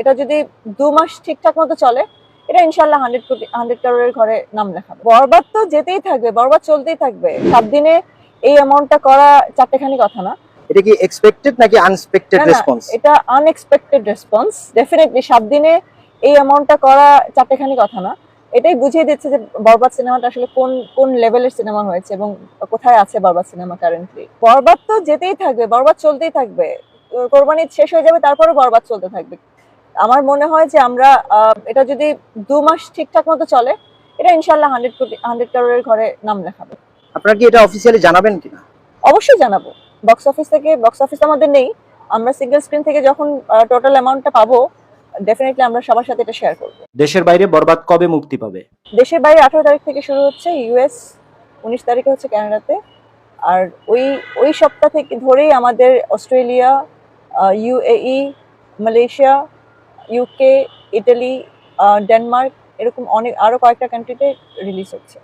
এটা যদি দু মাস ঠিকঠাক মতো চলে এটা ইনশাল্লাহ হান্ড্রেড কোটি হান্ড্রেড কারোরের ঘরে নাম লেখাবে। বরবাদ তো যেতেই থাকবে বরবাদ চলতেই থাকবে। সাত দিনে এই অ্যামাউন্টটা করা চারটেখানি কথা না। এটা কি এক্সপেক্টেড নাকি আনএক্সপেক্টেড রেসপন্স এটা আনএক্সপেক্টেড রেসপন্স ডেফিনেটলি সাত দিনে এই অ্যামাউন্টটা করা চারটেখানি কথা না। এটাই বুঝিয়ে দিচ্ছে যে বরবাদ সিনেমাটা আসলে কোন কোন লেভেলের সিনেমা হয়েছে এবং কোথায় আছে বরবাদ সিনেমা কারেন্টলি বরবাদ তো যেতেই থাকবে বরবাদ চলতেই থাকবে। কোরবানি শেষ হয়ে যাবে তারপরেও বরবাদ চলতে থাকবে। আমার মনে হয় যে আমরা আহ, এটা যদি দু মাস ঠিকঠাক মতো চলে এটা ইনশাল্লাহ হান্ড্রেড কোটি হান্ড্রেড কারোরের ঘরে নাম লেখাবে। আপনারা কি এটা অফিসিয়ালি জানাবেন কিনা? অবশ্যই জানাব। বক্স অফিস থেকে বক্স অফিস আমাদের নেই। আমরা সিঙ্গেল স্ক্রিন থেকে যখন টোটাল অ্যামাউন্টটা পাবো ডেফিনেটলি আমরা সবার সাথে এটা শেয়ার করব। দেশের বাইরে বরবাদ কবে মুক্তি পাবে? দেশের বাইরে আঠারো তারিখ থেকে শুরু হচ্ছে ইউএস উনিশ তারিখে হচ্ছে কানাডাতে আর ওই ওই সপ্তাহ থেকে ধরেই আমাদের Australia UAE Malaysia UK Italy Denmark এরকম অনেক আরও কয়েকটা কান্ট্রিতে রিলিজ হচ্ছে।